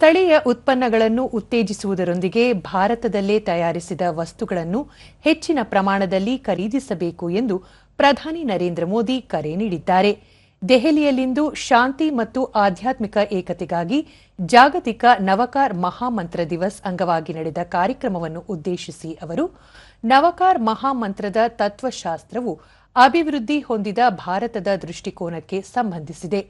ಸ್ಥಳೀಯ ಉತ್ಪನ್ನಗಳನ್ನು ಉತ್ತೇಜಿಸುವುದರೊಂದಿಗೆ ಭಾರತದಲ್ಲೇ ತಯಾರಿಸಿದ ವಸ್ತುಗಳನ್ನು ಹೆಚ್ಚಿನ ಪ್ರಮಾಣದಲ್ಲಿ ಖರೀದಿಸಬೇಕು ಎಂದು ಪ್ರಧಾನಿ ನರೇಂದ್ರ ಮೋದಿ ಕರೆ ನೀಡಿದ್ದಾರೆ. ದೆಹಲಿಯಲ್ಲಿಂದು ಶಾಂತಿ ಮತ್ತು ಆಧ್ಯಾತ್ಮಿಕ ಏಕತೆಗಾಗಿ ಜಾಗತಿಕ ನವಕಾರ್ ಮಹಾಮಂತ್ರ ದಿವಸ್ ಅಂಗವಾಗಿ ನಡೆದ ಕಾರ್ಯಕ್ರಮವನ್ನು ಉದ್ದೇಶಿಸಿ ಅವರು, ನವಕಾರ್ ಮಹಾಮಂತ್ರದ ತತ್ವಶಾಸ್ತ್ರವು ಅಭಿವೃದ್ಧಿ ಹೊಂದಿದ ಭಾರತದ ದೃಷ್ಟಿಕೋನಕ್ಕೆ ಸಂಬಂಧಿಸಿದೆ.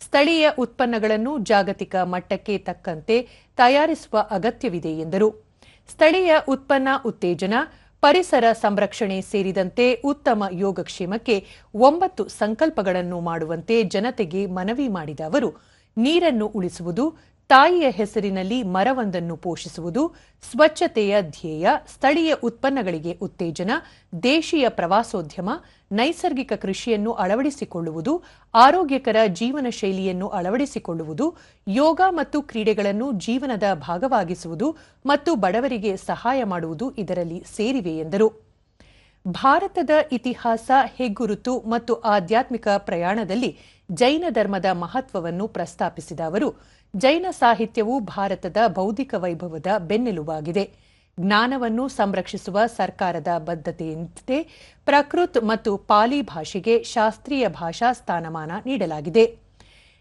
ಸ್ಥಳೀಯ ಉತ್ಪನ್ನಗಳನ್ನು ಜಾಗತಿಕ ಮಟ್ಟಕ್ಕೆ ತಕ್ಕಂತೆ ತಯಾರಿಸುವ ಅಗತ್ಯವಿದೆ ಎಂದರು. ಸ್ಥಳೀಯ ಉತ್ಪನ್ನ ಉತ್ತೇಜನ, ಪರಿಸರ ಸಂರಕ್ಷಣೆ ಸೇರಿದಂತೆ ಉತ್ತಮ ಯೋಗಕ್ಷೇಮಕ್ಕೆ ಒಂಬತ್ತು ಸಂಕಲ್ಪಗಳನ್ನು ಮಾಡುವಂತೆ ಜನತೆಗೆ ಮನವಿ ಮಾಡಿದ ಅವರು ನೀರನ್ನು ಉಳಿಸುವುದು, ತಾಯಿಯ ಹೆಸರಿನಲ್ಲಿ ಮರವೊಂದನ್ನು ಪೋಷಿಸುವುದು, ಸ್ವಚ್ಛತೆಯ ಧ್ಯೇಯ, ಸ್ಥಳೀಯ ಉತ್ಪನ್ನಗಳಿಗೆ ಉತ್ತೇಜನ, ದೇಶೀಯ ಪ್ರವಾಸೋದ್ಯಮ, ನೈಸರ್ಗಿಕ ಕೃಷಿಯನ್ನು ಅಳವಡಿಸಿಕೊಳ್ಳುವುದು, ಆರೋಗ್ಯಕರ ಜೀವನ ಶೈಲಿಯನ್ನು ಅಳವಡಿಸಿಕೊಳ್ಳುವುದು, ಯೋಗ ಮತ್ತು ಕ್ರೀಡೆಗಳನ್ನು ಜೀವನದ ಭಾಗವಾಗಿಸುವುದು ಮತ್ತು ಬಡವರಿಗೆ ಸಹಾಯ ಮಾಡುವುದು ಇದರಲ್ಲಿ ಸೇರಿವೆ ಎಂದರು. ಭಾರತದ ಇತಿಹಾಸ, ಹೆಗ್ಗುರುತು ಮತ್ತು ಆಧ್ಯಾತ್ಮಿಕ ಪ್ರಯಾಣದಲ್ಲಿ ಜೈನ ಧರ್ಮದ ಮಹತ್ವವನ್ನು ಪ್ರಸ್ತಾಪಿಸಿದ ಅವರು, ಜೈನ ಸಾಹಿತ್ಯವು ಭಾರತದ ಬೌದ್ಧಿಕ ವೈಭವದ ಬೆನ್ನೆಲುಬಾಗಿದೆ. ಜ್ಞಾನವನ್ನು ಸಂರಕ್ಷಿಸುವ ಸರ್ಕಾರದ ಬದ್ಧತೆಯಂತೆ ಪ್ರಕೃತ್ ಮತ್ತು ಪಾಲಿ ಭಾಷೆಗೆ ಶಾಸ್ತ್ರೀಯ ಭಾಷಾ ಸ್ಥಾನಮಾನ ನೀಡಲಾಗಿದೆ.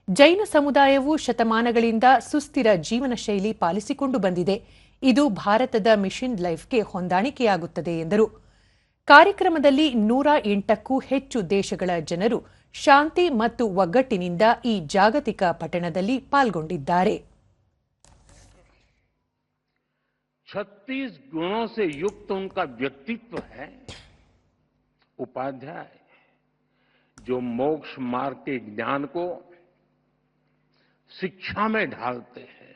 ಜೈನ ಸಮುದಾಯವು ಶತಮಾನಗಳಿಂದ ಸುಸ್ಥಿರ ಜೀವನ ಶೈಲಿ ಪಾಲಿಸಿಕೊಂಡು ಬಂದಿದೆ. ಇದು ಭಾರತದ ಮಿಷನ್ ಲೈಫ್ಗೆ ಹೊಂದಾಣಿಕೆಯಾಗುತ್ತದೆ ಎಂದರು. ಕಾರ್ಯಕ್ರಮದಲ್ಲಿ ನೂರ ಎಂಟಕ್ಕೂ ಹೆಚ್ಚು ದೇಶಗಳ ಜನರು ಶಾಂತಿ ಮತ್ತು ಒಗ್ಗಟ್ಟಿನಿಂದ ಈ ಜಾಗತಿಕ ಪಟ್ಟಣದಲ್ಲಿ ಪಾಲ್ಗೊಂಡಿದ್ದಾರೆ छत्तीस गुणों से युक्त उनका व्यक्तित्व है उपाध्याय जो मोक्ष मार्ग के ज्ञान को शिक्षा में ढालते हैं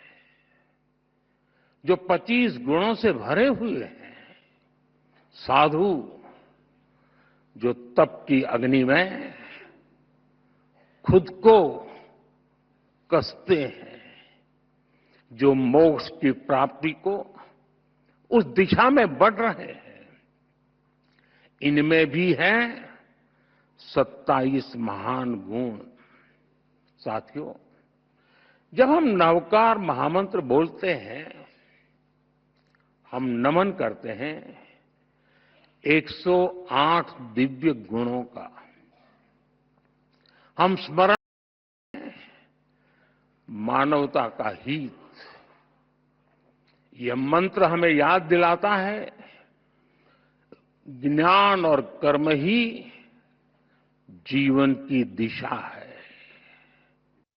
जो 25 गुणों से भरे हुए हैं साधु जो तप की अग्नि में खुद को कसते हैं, जो मोक्ष की प्राप्ति को उस दिशा में बढ़ रहे हैं, इनमें भी है सत्ताईस महान गुण। साथियों, जब हम नवकार महामंत्र बोलते हैं, हम नमन करते हैं 108 दिव्य गुणों का। हम स्मरण मानवता का हित। यह मंत्र हमें याद दिलाता है, ज्ञान और कर्म ही जीवन की दिशा है।